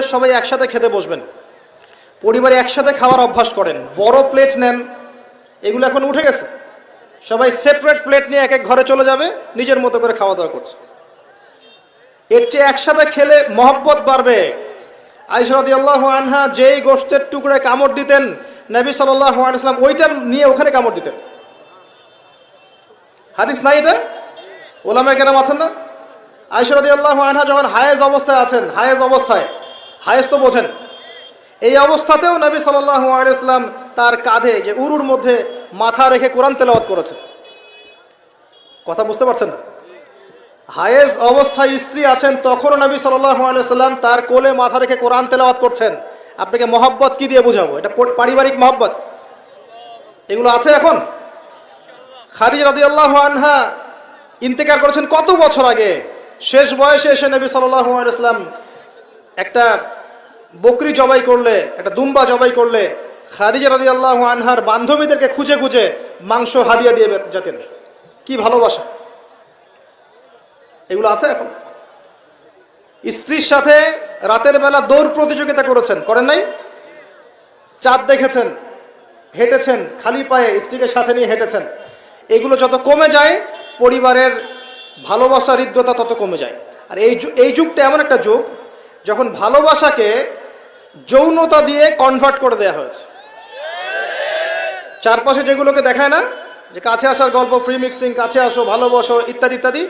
পরিবারের সবাই একসাথে খেতে বসবেন। পরিবারে একসাথে খাওয়ার অভ্যাস করেন। বড় প্লেট নেন। এগুলো এখন উঠে গেছে। সবাই সেপারেট প্লেট নিয়ে এক এক ঘরে চলে যাবে, নিজের মতো করে খাওয়া দাওয়া করছে। এর চেয়ে একসাথে খেলে মহব্বত বাড়বে। আইসরাদি আল্লাহ আনহা যেই গোষ্ঠের টুকরায় কামড় দিতেন, নবী আলাইসলাম ওইটা নিয়ে ওখানে কামড় দিতেন। হাদিস নাই এটা? ওলামায় কেরাম আছেন না? আইসরাদি আল্লাহ আনহা যখন হায়েজ অবস্থায় আছেন, হায়েজ অবস্থায় হায়েজ তো বোঝেন। এই অবস্থাতেও নবী সাল্লাহ তার কাঁধে যে উরুর মধ্যে মাথা রেখে কোরআন তেলাওয়াত করেছেন। কথা বুঝতে পারছেন না? হায়েজ অবস্থায় স্ত্রী আছেন, তখনও নবী সাল্লাম তার কোলে মাথা রেখে কোরআন তেলাওয়াত করছেন। আপনাকে মহব্বত কি দিয়ে বুঝাবো? এটা পারিবারিক মহব্বত। এগুলো আছে এখন? খারিজ রাদি আল্লাহ আনহা ইন্তেকার করেছেন কত বছর আগে? শেষ বয়সে এসে নবী সাল্লাম একটা বকরি জবাই করলে, একটা দুম্বা জবাই করলে খারিজা রাদি আল্লাহ আনহার বান্ধবীদেরকে খুঁজে খুঁজে মাংস হাদিয়া দিয়ে যেতেন। কি ভালোবাসা। এগুলো আছে এখন? স্ত্রীর সাথে রাতের বেলা দৌড় প্রতিযোগিতা করেছেন, করেন নাই? চাঁদ দেখেছেন, হেঁটেছেন, খালি পায়ে স্ত্রীকে সাথে নিয়ে হেঁটেছেন। এগুলো যত কমে যায়, পরিবারের ভালোবাসা হৃদ্যতা তত কমে যায়। আর এই এই যুগটা এমন একটা যুগ যখন ভালোবাসাকে যৌনতা দিয়ে কনভার্ট করে দেওয়া হয়েছে। চারপাশে যেগুলোকে দেখায় না, যে কাছে আসার গল্প ফ্রি মিক্সিং কাছে আসো, ভালোবাসো, ইত্যাদি ইত্যাদি